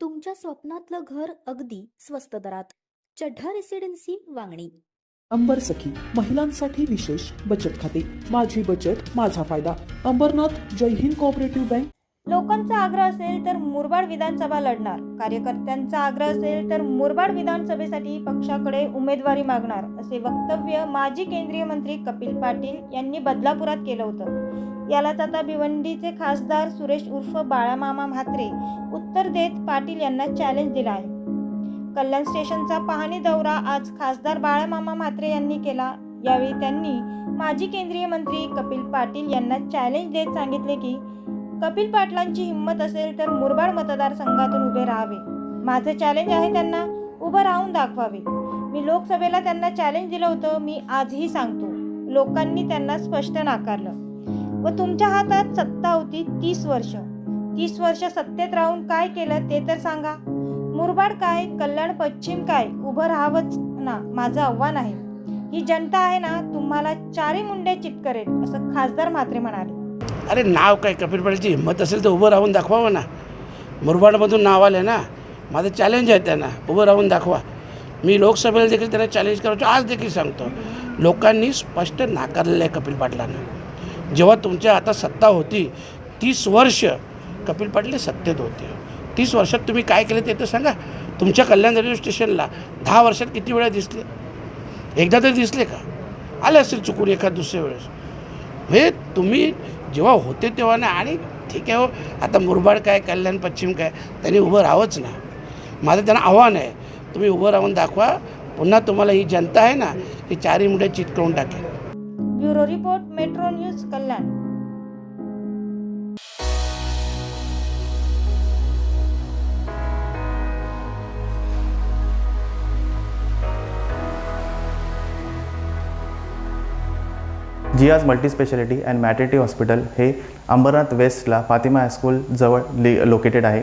तुमच्या स्वप्नातलं घर अगदी स्वस्त दरात. चढ्ढा रेसिडेन्सी वांगणी. अंबर सखी महिलांसाठी विशेष बचत खाते. माझी बचत माझा फायदा. अंबरनाथ जय हिंद कोऑपरेटिव्ह बँक लोकांचा आग्रह असेल तर मुरबाड विधानसभा लढणार. कार्यकर्त्यांचा आग्रह असेल तर मुरबाड विधानसभेसाठी पक्षाकडे उमेदवारी मागणार असे वक्तव्य माजी केंद्रीय मंत्री कपिल पाटील यांनी बदलापुरात केलं होतं. यालाच आता भिवंडीचे खासदार सुरेश उर्फ बाळामामा म्हात्रे उत्तर देत पाटील यांना चॅलेंज दिला आहे कल्याण स्टेशनचा पाहणी दौरा आज खासदार बाळामामा म्हात्रे यांनी केला. यावेळी त्यांनी माजी केंद्रीय मंत्री कपिल पाटील यांना चॅलेंज देत सांगितले की कपिल पाटलांची हिंमत असेल तर मुरबाड मतदारसंघातून उभे राहावे. माझं चॅलेंज आहे त्यांना उभं राहून दाखवावे. मी लोकसभेला त्यांना चॅलेंज दिलं होतं मी आजही सांगतो. लोकांनी त्यांना स्पष्ट नाकारलं. व तुमच्या हातात सत्ता होती तीस वर्ष. तीस वर्ष सत्तेत राहून काय केलं ते तर सांगा. मुरबाड काय कल्याण पश्चिम काय उभं राहावंच ना माझं आव्हान आहे. ही जनता आहे ना तुम्हाला चारी मुंडे चित करेल असं खासदार म्हात्रे म्हणाले. अरे नाव काय कपिल पाटीलची हिंमत असेल तर उभं राहून दाखवावं ना. मुरबाडमधून नाव आलं ना माझं चॅलेंज आहे त्यांना उभं राहून दाखवा. मी लोकसभेला देखील त्यांना चॅलेंज करायचो आज देखील सांगतो. लोकांनी स्पष्ट नाकारलेलं आहे कपिल पाटलांना. जेव्हा तुमच्या आता सत्ता होती तीस वर्ष कपिल पाटील सत्तेत होते. तीस वर्षात तुम्ही काय केलं ते तर सांगा. तुमच्या कल्याण रेल्वे स्टेशनला दहा वर्षात किती वेळा दिसले? एकदा तरी दिसले का? आले असेल चुकून एखाद दुसऱ्या वेळेस. हे तुम्ही जेव्हा होते तेव्हा ना आणि ठीक आहे हो आता मुरबाड काय कल्याण पश्चिम काय त्यांनी उभं राहावंच ना. माझं त्यांना आव्हान आहे तुम्ही उभं राहून दाखवा. पुन्हा तुम्हाला ही जनता आहे ना ही चारी मुठे चित करून टाकेल. Bureau report metro news Kalyan. जियाज multispeciality and maternity hospital हे अंबरनाथ वेस्टला फातिमा हायस्कूल जवळ लि लोकेटेड आहे.